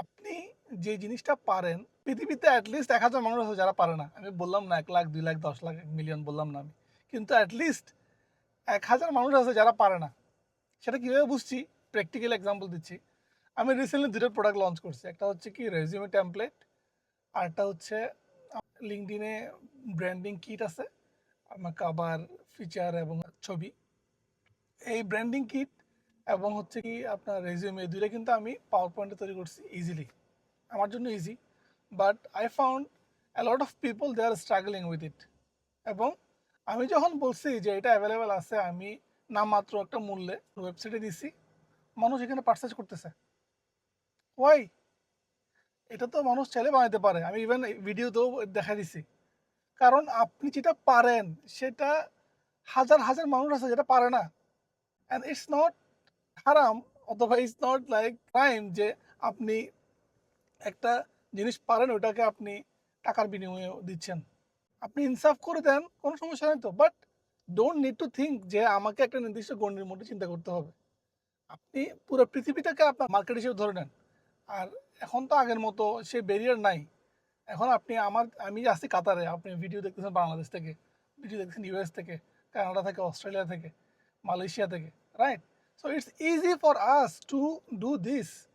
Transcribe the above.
আপনি যে জিনিসটা পারেন, পৃথিবীতে অ্যাটলিস্ট এক হাজার মানুষ আছে যারা পারে না। আমি বললাম না এক লাখ, দুই লাখ, দশ লাখ, এক মিলিয়ন বললাম না আমি। কিন্তু অ্যাটলিস্ট এক হাজার মানুষ আছে যারা পারে না। সেটা কীভাবে বুঝছি? প্র্যাকটিক্যাল এক্সাম্পল দিচ্ছি। আমি রিসেন্টলি দুটো প্রোডাক্ট লঞ্চ করছি। একটা হচ্ছে কি রেজিউমে টেমপ্লেট আর একটা হচ্ছে লিঙ্কডিনে ব্র্যান্ডিং কিট আছে। আমার কাবার ফিচার এবং ছবি। এই ব্র্যান্ডিং কিট এবং হচ্ছে কি আপনার রেজিউমে দুইটা কিন্তু আমি পাওয়ার পয়েন্টে তৈরি করছি ইজিলি আমার জন্য easy but I found lot of people they are struggling with it এবং আমি যখন বলছি যে এটা অ্যাভেলেবেল আছে, আমি নামমাত্র একটা মূল্যে ওয়েবসাইটে দিছি, মানুষ এখানে পারচেস করতেছে। ওয়াই এটা তো মানুষ চাইলে বানাইতে পারে। আমি ইভেন ভিডিওতেও দেখা দিছি। কারণ আপনি যেটা পারেন, সেটা হাজার হাজার মানুষ আছে যেটা পারে না। অ্যান্ড ইটস নট হারাম, অথবা ইটস নট লাইক ক্রাইম যে আপনি একটা জিনিস পারেন, ওটাকে আপনি টাকার বিনিময়ে দিচ্ছেন। আপনি ইনসাফ করে দেন, কোনো সমস্যা নেই তো। But don't need to think যে আমাকে একটা নির্দিষ্ট গণ্ডির মধ্যে চিন্তা করতে হবে। আপনি পুরো পৃথিবীটাকে আপনার মার্কেট হিসেবে ধরে নেন। আর এখন তো আগের মতো সে ব্যারিয়ার নাই। এখন আপনি আমার, আমি আছি কাতারে, আপনি ভিডিও দেখতেছেন বাংলাদেশ থেকে ভিডিও দেখতেছেন ইউএস থেকে কানাডা থেকে অস্ট্রেলিয়া থেকে মালয়েশিয়া থেকে right So it's easy for us to do this.